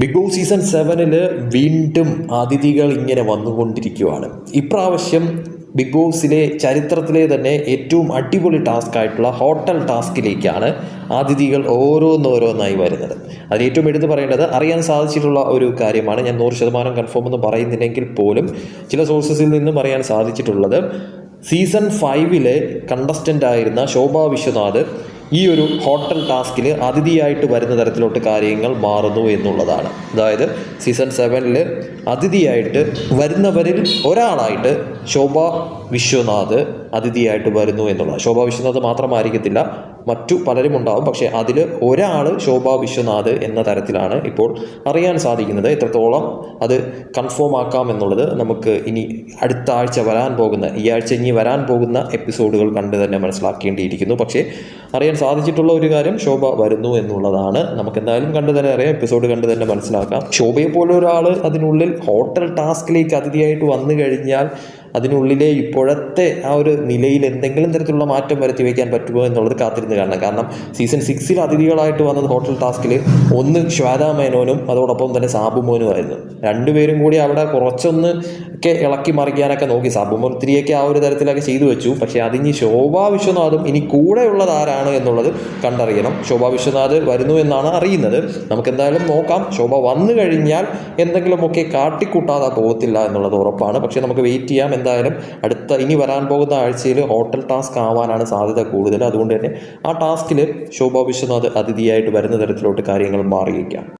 Big boss season സെവനിൽ വീണ്ടും അതിഥികൾ ഇങ്ങനെ വന്നുകൊണ്ടിരിക്കുകയാണ് ഇപ്രാവശ്യം ബിഗ് ബോസിലെ ചരിത്രത്തിലെ തന്നെ ഏറ്റവും അടിപൊളി ടാസ്ക് ആയിട്ടുള്ള ഹോട്ടൽ ടാസ്കിലേക്കാണ് അതിഥികൾ ഓരോന്നോരോന്നായി വരുന്നത്. അതിൽ ഏറ്റവും എടുത്തു പറയേണ്ടത് അറിയാൻ സാധിച്ചിട്ടുള്ള ഒരു കാര്യമാണ്. ഞാൻ നൂറ് ശതമാനം കൺഫേം എന്ന് പറയുന്നില്ലെങ്കിൽ പോലും ചില സോഴ്സസിൽ നിന്നും അറിയാൻ സാധിച്ചിട്ടുള്ളത്. സീസൺ ഫൈവിലെ കണ്ടസ്റ്റന്റ് ആയിരുന്ന ശോഭ വിശ്വനാഥ് ഈ ഒരു ഹോട്ടൽ ടാസ്കിൽ അതിഥിയായിട്ട് വരുന്ന തരത്തിലോട്ട് കാര്യങ്ങൾ മാറുന്നു എന്നുള്ളതാണ്. അതായത് സീസൺ സെവനിൽ അതിഥിയായിട്ട് വരുന്നവരിൽ ഒരാളായിട്ട് ശോഭ വിശ്വനാഥ് അതിഥിയായിട്ട് വരുന്നു എന്നുള്ളതാണ്. ശോഭ വിശ്വനാഥ് മാത്രമായിരിക്കത്തില്ല മറ്റു പലരും ഉണ്ടാവും. പക്ഷേ അതിൽ ഒരാൾ ശോഭ വിശ്വനാഥ് എന്ന തരത്തിലാണ് ഇപ്പോൾ അറിയാൻ സാധിക്കുന്നത്. എത്രത്തോളം അത് കൺഫേം ആക്കാം എന്നുള്ളത് നമുക്ക് ഇനി അടുത്ത ആഴ്ച വരാൻ പോകുന്ന ഈ ആഴ്ച ഇനി വരാൻ പോകുന്ന എപ്പിസോഡുകൾ കണ്ട് തന്നെ മനസ്സിലാക്കേണ്ടിയിരിക്കുന്നു. പക്ഷേ അറിയാൻ സാധിച്ചിട്ടുള്ള ഒരു കാര്യം ശോഭ വരുന്നു എന്നുള്ളതാണ്. നമുക്ക് എന്തായാലും കണ്ടു തന്നെ അറിയാം എപ്പിസോഡ് കണ്ട് തന്നെ മനസ്സിലാക്കാം. ശോഭയെ പോലെ ഒരാൾ അതിനുള്ളിൽ ഹോട്ടൽ ടാസ്കിലേക്ക് അതിഥിയായിട്ട് വന്നു കഴിഞ്ഞാൽ അതിനുള്ളിലെ ഇപ്പോഴത്തെ ആ ഒരു നിലയിൽ എന്തെങ്കിലും തരത്തിലുള്ള മാറ്റം വരുത്തി വയ്ക്കാൻ പറ്റുമോ എന്നുള്ളത് കാത്തിരുന്ന് കാണണം. കാരണം സീസൺ സിക്സിൽ അതിഥികളായിട്ട് വന്നത് ഹോട്ടൽ ടാസ്കിൽ ഒന്ന് ശ്വേത മേനോനും അതോടൊപ്പം തന്നെ സാബുമോനും ആയിരുന്നു. രണ്ടുപേരും കൂടി അവിടെ കുറച്ചൊന്ന് ഒക്കെ ഇളക്കി മറിക്കാനൊക്കെ നോക്കി. സബുമൂർത്തിരിയൊക്കെ ആ ഒരു തരത്തിലൊക്കെ ചെയ്തു വെച്ചു. പക്ഷേ അതിനി ശോഭാ വിശ്വനാഥും ഇനി കൂടെയുള്ളത് ആരാണ് എന്നുള്ളത് കണ്ടറിയണം. ശോഭാ വിശ്വനാഥ് വരുന്നു എന്നാണ് അറിയുന്നത്. നമുക്ക് എന്തായാലും നോക്കാം. ശോഭ വന്നു കഴിഞ്ഞാൽ എന്തെങ്കിലുമൊക്കെ കാട്ടിക്കൂട്ടാതെ പോകത്തില്ല എന്നുള്ളത് ഉറപ്പാണ്. പക്ഷേ നമുക്ക് വെയിറ്റ് ചെയ്യാം. എന്തായാലും അടുത്ത ഇനി വരാൻ പോകുന്ന ആഴ്ചയിൽ ഹോട്ടൽ ടാസ്ക് ആവാനാണ് സാധ്യത കൂടുതൽ. അതുകൊണ്ട് തന്നെ ആ ടാസ്കിൽ ശോഭാ വിശ്വനാഥ് അതിഥിയായിട്ട് വരുന്ന തരത്തിലോട്ട് കാര്യങ്ങൾ മാറിയേക്കാം